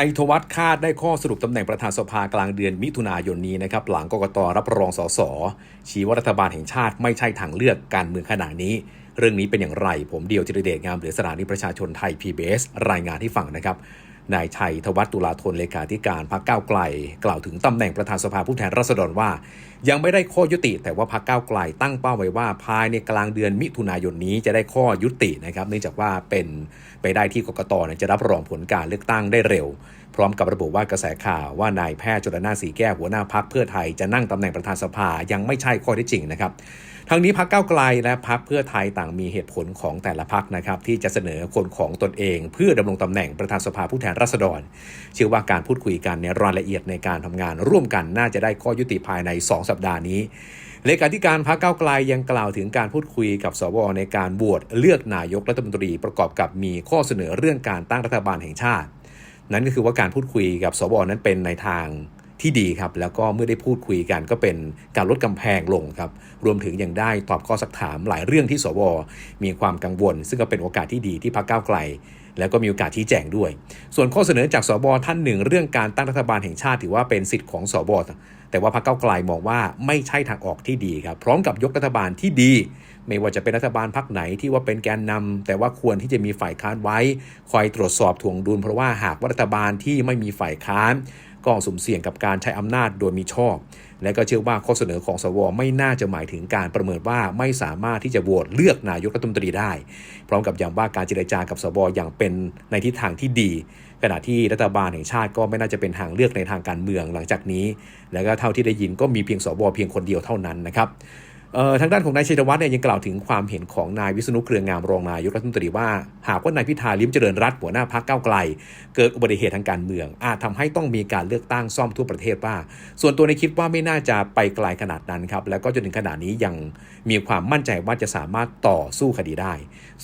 ชัยธวัฒน์คาดได้ข้อสรุปตำแหน่งประธานสภากลางเดือนมิถุนายนนี้นะครับ หลังกกตรับรองสสชี้ว่ารัฐบาลแห่งชาติไม่ใช่ทางเลือกการเมืองขณะนี้ เรื่องนี้เป็นอย่างไรผมเดียวจิรเดชงามเหลือสถานีประชาชนไทย PBS รายงานที่ฟังนะครับนายชัยธวัฒน์ตุลาธนเลขาธิการพรรคก้าวไกล กล่าวถึงตำแหน่งประธานสภาผู้แทนราษฎรว่ายังไม่ได้ข้อยุติ แต่ว่าพรรคก้าวไกลตั้งเป้าไว้ว่าภายในกลางเดือนมิถุนายนนี้จะได้ข้อยุตินะครับ เนื่องจากว่าเป็นไปได้ที่กกตจะรับรองผลการเลือกตั้งได้เร็ว พร้อมกับระบุว่ากระแสข่าวว่านายแพทย์จุลนาสีแก้วหัวหน้าพักเพื่อไทยจะนั่งตำแหน่งประธานสภายังไม่ใช่ข้อท็จจริงนะครับทั้งนี้พักเก้าไกลและพักเพื่อไทยต่างมีเหตุผลของแต่ละพักนะครับที่จะเสนอคนของตนเอง เพื่อดำรงตำแหน่งประธานสภาผู้แทนราษฎร เชื่อว่าการพูดคุยกันในรายละเอียดในการทำงานร่วมกันน่าจะได้ข้อยุติภายใน 2สัปดาห์นี้เลขาธิการพรรคก้าไกลยังกล่าวถึงการพูดคุยกับสวในการบวชเลือกนายกรัฐมนตรีประกอบกับมีข้อเสนอเรื่องการตั้งรัฐบาลแห่งชาติ นั่นก็คือว่าการพูดคุยกับสวนั้นเป็นในทาง ที่ดีครับ แล้วก็เมื่อได้พูดคุยกันก็เป็นการลดกำแพงลงครับ รวมถึงยังได้ตอบข้อสักถามหลายเรื่องที่สว มีความกังวล ซึ่งก็เป็นโอกาสที่ดีที่พรรคก้าวไกล แล้วก็มีโอกาสชี้แจงด้วย ส่วนข้อเสนอจากสวท่านหนึ่ง เรื่องการตั้งรัฐบาลแห่งชาติถือว่าเป็นสิทธิ์ของสวแต่ว่าพรรคก้าวไกลมองว่าไม่ใช่ทางออกที่ดีครับ พร้อมกับยกรัฐบาลที่ดี ไม่ว่าจะเป็นรัฐบาลพรรคไหนที่ว่าเป็นแกนนำแต่ว่าควรที่จะมีฝ่ายค้านไว้ คอยตรวจสอบถ่วงดุลเพราะว่าหากว่ารัฐบาลที่ไม่มีฝ่ายค้าน ก็สุ่มเสี่ยงกับการใช้อำนาจโดยมีชอบ และก็เชื่อว่าข้อเสนอของสวไม่น่าจะหมายถึงการประเมินว่าไม่สามารถที่จะโหวตเลือกนายกรัฐมนตรีได้ พร้อมกับย้ำว่าการเจรจากับสวอย่างเป็นในทิศทางที่ดี ขณะที่รัฐบาลแห่งชาติก็ไม่น่าจะเป็นทางเลือกในทางการเมืองหลังจากนี้ แล้วก็เท่าที่ได้ยินก็มีเพียงสวเพียงคนเดียวเท่านั้นนะครับ ทางด้านของนายชัยธวัฒน์เนี่ยยังกล่าวถึงความเห็นของนายวิษณุเครืองามรองนายกรัฐมนตรีว่า หากว่านายพิธาลิ้มเจริญรัตหัวหน้าพักเก้าวไกล เกิดอุบัติเหตุทางการเมือง อาจทำให้ต้องมีการเลือกตั้งซ่อมทั่วประเทศว่า ส่วนตัวในคิดว่าไม่น่าจะไปไกลขนาดนั้นครับ แล้วก็จนถึงขนาดนี้ยังมีความมั่นใจว่าจะสามารถต่อสู้คดีได้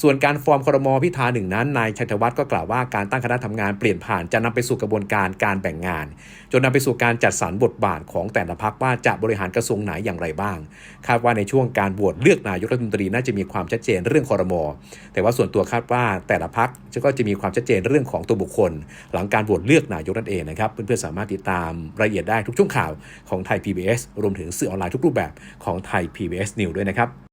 ส่วนการฟอร์มครมพิธาหนึ่งนั้นนายชัยธวัฒน์ก็กล่าวว่าการตั้งคณะทำงานเปลี่ยนผ่านจะนำไปสู่กระบวนการการแบ่งงาน จนนำไปสู่การจัดสรรบทบาทของแต่ละพักว่าจะบริหารกระทรวงไหนอย่างไรบ้างคาดว่าในช่วงการโหวตเลือกนายกรัฐมนตรีน่าจะมีความชัดเจนเรื่องคอรมอแต่ว่าส่วนตัวคาดว่าแต่ละพักก็จะมีความชัดเจนเรื่องของตัวบุคคล หลังการโหวตเลือกนายกนั่นเองนะครับเพื่อนๆสามารถติดตามรายละเอียดได้ทุกช่วงข่าวของไทย PBS รวมถึงสื่อออนไลน์ทุกรูปแบบของไทย PBS News ด้วยนะครับ